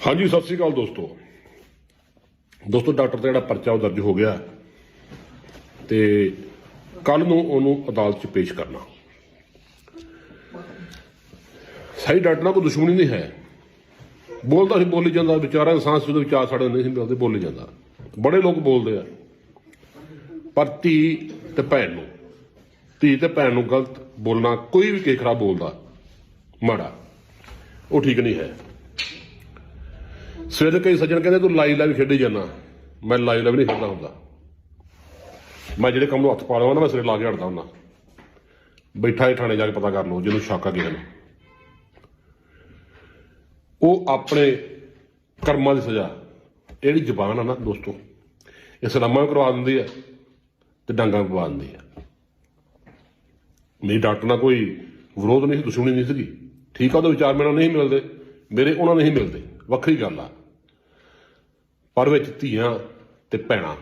ਹਾਂਜੀ, ਸਤਿ ਸ੍ਰੀ ਅਕਾਲ ਦੋਸਤੋ। ਦੋਸਤੋ, ਡਾਕਟਰ ਦਾ ਜਿਹੜਾ ਪਰਚਾ ਉਹ ਦਰਜ ਹੋ ਗਿਆ ਤੇ ਕੱਲ ਨੂੰ ਉਹਨੂੰ ਅਦਾਲਤ 'ਚ ਪੇਸ਼ ਕਰਨਾ। ਸਹੀ ਡਾਕਟਰ ਨਾਲ ਕੋਈ ਦੁਸ਼ਮਣੀ ਨਹੀਂ ਹੈ। ਬੋਲਦਾ ਸੀ, ਬੋਲੀ ਜਾਂਦਾ ਵਿਚਾਰਾ ਇਨਸਾਨ ਸੀ ਉਹਦੇ ਵਿਚਾਰ ਸਾਡੇ ਨਹੀਂ ਸੀ ਮਿਲਦੇ, ਬੋਲੀ ਜਾਂਦਾ। ਬੜੇ ਲੋਕ ਬੋਲਦੇ ਆ। ਪਰ ਧੀ ਤੇ ਭੈਣ ਨੂੰ, ਧੀ ਤੇ ਭੈਣ ਨੂੰ ਗਲਤ ਬੋਲਣਾ, ਕੋਈ ਵੀ ਕੇਖਰਾ ਬੋਲਦਾ, ਮਾੜਾ, ਉਹ ਠੀਕ ਨਹੀਂ ਹੈ। ਸਵੇਰੇ ਕਈ ਸੱਜਣ ਕਹਿੰਦੇ, ਤੂੰ ਲਾਈ ਲਾਈ ਖੇਡੀ ਜਾਂਦਾ। ਮੈਂ ਲਾਈ ਲਾਈ ਨਹੀਂ ਖੇਡਦਾ ਹੁੰਦਾ। ਮੈਂ ਜਿਹੜੇ ਕੰਮ ਨੂੰ ਹੱਥ ਪਾ ਲਵਾਂ ਨਾ, ਮੈਂ ਸਿਰੇ ਲਾ ਕੇ ਹਟਦਾ ਹੁੰਦਾ। ਬੈਠਾ ਹੀ ਥਾਣੇ ਜਾ ਕੇ ਪਤਾ ਕਰ ਲਓ, ਜਿਹਨੂੰ ਸ਼ੱਕ ਆ ਕਿਸੇ ਨੂੰ। ਉਹ ਆਪਣੇ ਕਰਮਾਂ ਦੀ ਸਜ਼ਾ ਇਹ ਜਿਹੜੀ ਜ਼ਬਾਨ ਆ ਨਾ ਦੋਸਤੋ, ਇਹ ਸਲਾਮਾਂ ਵੀ ਕਰਵਾ ਦਿੰਦੀ ਆ ਤੇ ਡਾਂਗਾਂ ਵੀ ਪਵਾ ਦਿੰਦੀ ਆ। ਮੇਰੀ ਡਾਕਟਰ ਨਾਲ ਕੋਈ ਵਿਰੋਧ ਨਹੀਂ ਸੀ, ਦੁਸ਼ਮਣੀ ਨਹੀਂ ਸੀਗੀ। ਠੀਕ ਆ, ਉਹਦੇ ਵਿਚਾਰ ਮੈਨੂੰ ਨਹੀਂ ਮਿਲਦੇ, ਮੇਰੇ ਉਹਨਾਂ ਨਹੀਂ ਮਿਲਦੇ। ਵੱਖਰੀ ਗੱਲ ਆ। ਪਰ ਵਿੱਚ ਧੀਆਂ ਤੇ ਭੈਣਾਂ।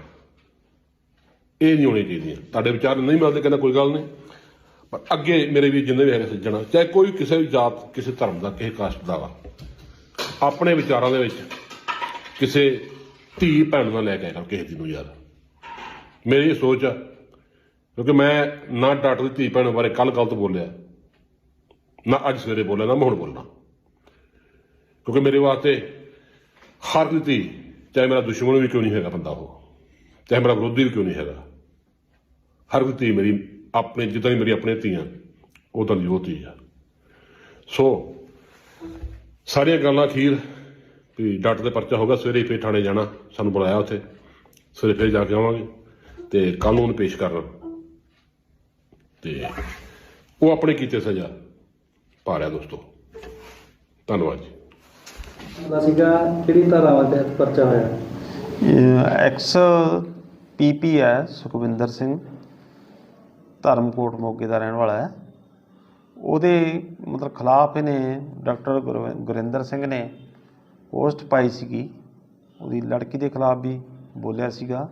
ਇਹ ਨਹੀਂ ਹੋਣੀ ਚਾਹੀਦੀਆਂ। ਤੁਹਾਡੇ ਵਿਚਾਰ ਨਹੀਂ ਮਿਲਦੇ ਕਹਿੰਦਾ ਕੋਈ ਗੱਲ ਨਹੀਂ। ਪਰ ਅੱਗੇ ਮੇਰੇ ਵੀ ਜਿੰਨੇ ਵੀ ਹੈਗੇ ਸੱਜਣਾ, ਚਾਹੇ ਕੋਈ ਕਿਸੇ ਵੀ ਜਾਤ, ਕਿਸੇ ਧਰਮ ਦਾ, ਕਿਸੇ ਕਾਸਟ ਦਾ ਵਾ, ਆਪਣੇ ਵਿਚਾਰਾਂ ਦੇ ਵਿੱਚ ਕਿਸੇ ਧੀ, ਭੈਣ ਨਾਲ ਲੈ ਕੇ ਆਇਆ ਕਿਸੇ ਦੀ ਨੂੰ ਯਾਰ। ਮੇਰੀ ਇਹ ਸੋਚ ਆ, ਕਿਉਂਕਿ ਮੈਂ ਨਾ ਡਾਕਟਰ ਦੀ ਧੀ, ਭੈਣ ਬਾਰੇ ਕੱਲ ਗਲਤ ਬੋਲਿਆ, ਨਾ ਅੱਜ ਸਵੇਰੇ ਬੋਲਿਆ, ਨਾ ਮੈਂ ਹੁਣ ਬੋਲਣਾ। ਕਿਉਂਕਿ ਮੇਰੇ ਵਾਸਤੇ ਹਰ ਕੋਈ ਧੀ ਚਾਹੇ ਮੇਰਾ ਦੁਸ਼ਮਣ ਵੀ ਕਿਉਂ ਨਹੀਂ ਹੈਗਾ ਬੰਦਾ ਉਹ। ਚਾਹੇ ਮੇਰਾ ਵਿਰੋਧੀ ਵੀ ਕਿਉਂ ਨਹੀਂ ਹੈਗਾ। ਹਰ ਕੋਈ ਧੀ ਮੇਰੀ ਆਪਣੇ, ਜਿੱਦਾਂ ਦੀ ਮੇਰੀ ਆਪਣੇ ਧੀਆਂ ਉਦਾਂ ਦੀ ਉਹ ਧੀ ਆ। ਸੋ, ਸਾਰੀਆਂ ਗੱਲਾਂ ਅਖੀਰ ਵੀ ਡਾਕਟਰ ਦੇ ਪਰਚਾ ਹੋਗਾ ਸਵੇਰੇ ਫੇਰ ਥਾਣੇ ਜਾਣਾ, ਸਾਨੂੰ ਬੁਲਾਇਆ ਉੱਥੇ। ਸਵੇਰੇ ਫੇਰ ਜਾ ਕੇ ਆਵਾਂਗੇ ਤੇ ਕਾਨੂੰਨ ਪੇਸ਼ ਕਰਨਾ ਤੇ ਉਹ ਆਪਣੇ ਕੀਤੇ ਸਜ਼ਾ। ਪਾ ਰਿਹਾ ਦੋਸਤੋ, ਧੰਨਵਾਦ ਜੀ। ਦਾ ਸੀਗਾ, ਕਿਹੜੀ ਧਾਰਾਵਾਂ ਤਹਿਤ ਪਰਚਾ ਹੋਇਆ? ਐਕਸ ਪੀਪੀ ਹੈ, ਸੁਖਵਿੰਦਰ ਸਿੰਘ। ਧਰਮਕੋਟ ਮੋਗੇ ਦਾ ਰਹਿਣ ਵਾਲਾ ਹੈ। ਉਹਦੇ ਮਤਲਬ ਖਿਲਾਫ ਇਹਨੇ ਡਾਕਟਰ ਗੁਰਵਿ- ਗੁਰਿੰਦਰ ਸਿੰਘ ਨੇ ਪੋਸਟ ਪਾਈ ਸੀਗੀ। ਉਹਦੀ ਲੜਕੀ ਦੇ ਖਿਲਾਫ ਵੀ ਬੋਲਿਆ ਸੀਗਾ।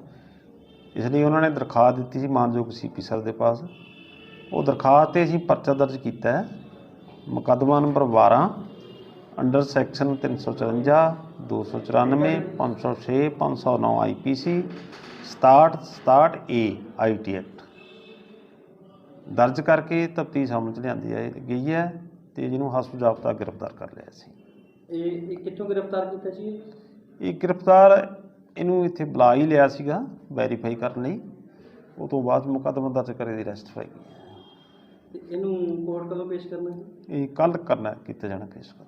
ਇਸ ਲਈ ਉਹਨਾਂ ਨੇ ਦਰਖਾਸਤ ਦਿੱਤੀ ਸੀ ਮਾਨਯੋਗ ਸੀਪੀ ਸਰ ਦੇ ਪਾਸ। ਉਹ ਦਰਖਾਸਤ ਤੇ ਅਸੀਂ ਪਰਚਾ ਦਰਜ ਕੀਤਾ ਹੈ। ਮੁਕੱਦਮਾ number 12 under section 354 294 506 509 IPC 67 67 A IT act. ਦਰਜ ਕਰਕੇ ਤਫਤੀਸ਼ ਸਮਝ ਲਿਆਂਦੀ ਹੈ ਗਈ ਹੈ ਤੇ ਜਿਹਨੂੰ ਹਸਪ ਜਾਬਤਾ ਗ੍ਰਿਫਤਾਰ ਕਰ ਲਿਆ ਸੀ। ਇਹ ਇਹ ਕਿੱਥੋਂ ਗ੍ਰਿਫਤਾਰ ਕੀਤਾ ਸੀ ਇਹ? ਇਹ ਗ੍ਰਿਫਤਾਰ ਇਹਨੂੰ ਇੱਥੇ ਬੁਲਾ ਹੀ ਲਿਆ ਸੀਗਾ ਵੈਰੀਫਾਈ ਕਰਨ ਲਈ। ਉਹ ਤੋਂ ਬਾਅਦ ਮੁਕੱਦਮਾ ਦਰਜ ਕਰੇ ਦੀ ਅਰੈਸਟ ਹੋਈ ਤੇ ਇਹਨੂੰ ਕੋਰਟ ਕਦੋਂ ਪੇਸ਼ ਕਰਨਾ ਹੈ ਇਹ ਕੱਲ ਕਰਨਾ ਕੀਤਾ ਜਾਣਾ ਕੇਸ ਕਰ